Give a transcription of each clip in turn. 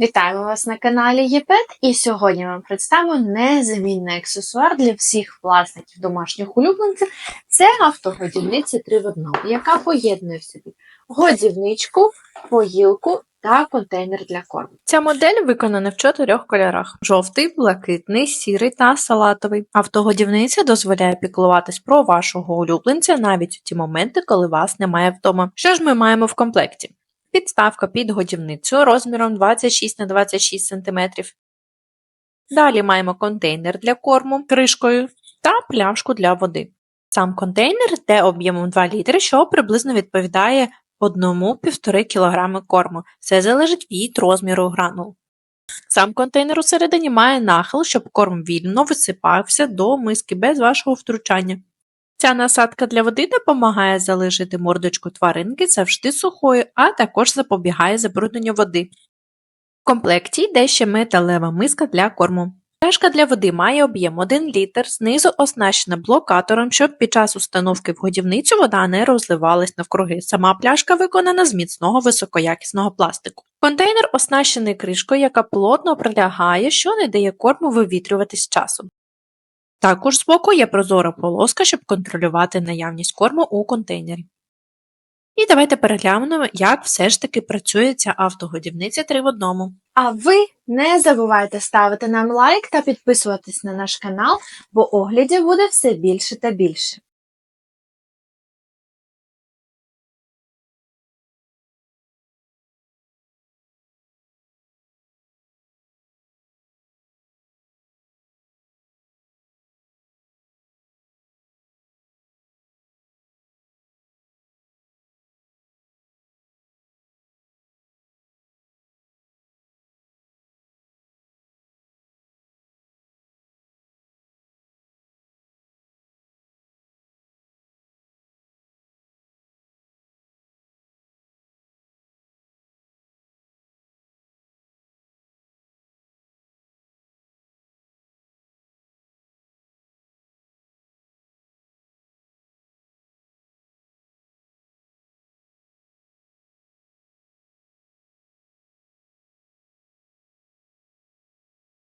Вітаємо вас на каналі ЄПЕТ і сьогодні вам представимо незамінний аксесуар для всіх власників домашніх улюбленців. Це автогодівниця 3 в 1, яка поєднує в собі годівничку, поїлку та контейнер для корму. Ця модель виконана в чотирьох кольорах: жовтий, блакитний, сірий та салатовий. Автогодівниця дозволяє піклуватись про вашого улюбленця навіть у ті моменти, коли вас немає вдома. Що ж ми маємо в комплекті? Підставка під годівницю розміром 26 на 26 см. Далі маємо контейнер для корму кришкою та пляшку для води. Сам контейнер йде об'ємом 2 літри, що приблизно відповідає 1-1,5 кг корму. Все залежить від розміру гранул. Сам контейнер усередині має нахил, щоб корм вільно висипався до миски без вашого втручання. Ця насадка для води допомагає залишити мордочку тваринки завжди сухою, а також запобігає забрудненню води. В комплекті йде ще металева миска для корму. Пляшка для води має об'єм 1 літр, знизу оснащена блокатором, щоб під час установки в годівницю вода не розливалась навкруги. Сама пляшка виконана з міцного високоякісного пластику. Контейнер оснащений кришкою, яка плотно прилягає, що не дає корму вивітрюватись часом. Також збоку є прозора полоска, щоб контролювати наявність корму у контейнері. І давайте переглянемо, як все ж таки працює ця автогодівниця 3 в одному. А ви не забувайте ставити нам лайк та підписуватись на наш канал, бо оглядів буде все більше та більше.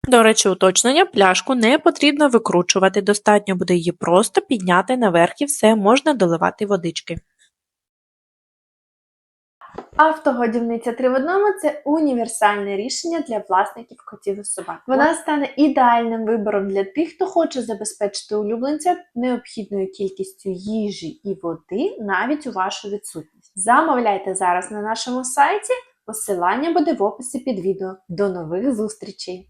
До речі, уточнення, пляшку не потрібно викручувати, достатньо буде її просто підняти наверх і все, можна доливати водички. Автогодівниця 3 в одному це універсальне рішення для власників котів і собак. Вона стане ідеальним вибором для тих, хто хоче забезпечити улюбленця необхідною кількістю їжі і води навіть у вашу відсутність. Замовляйте зараз на нашому сайті. Посилання буде в описі під відео. До нових зустрічей!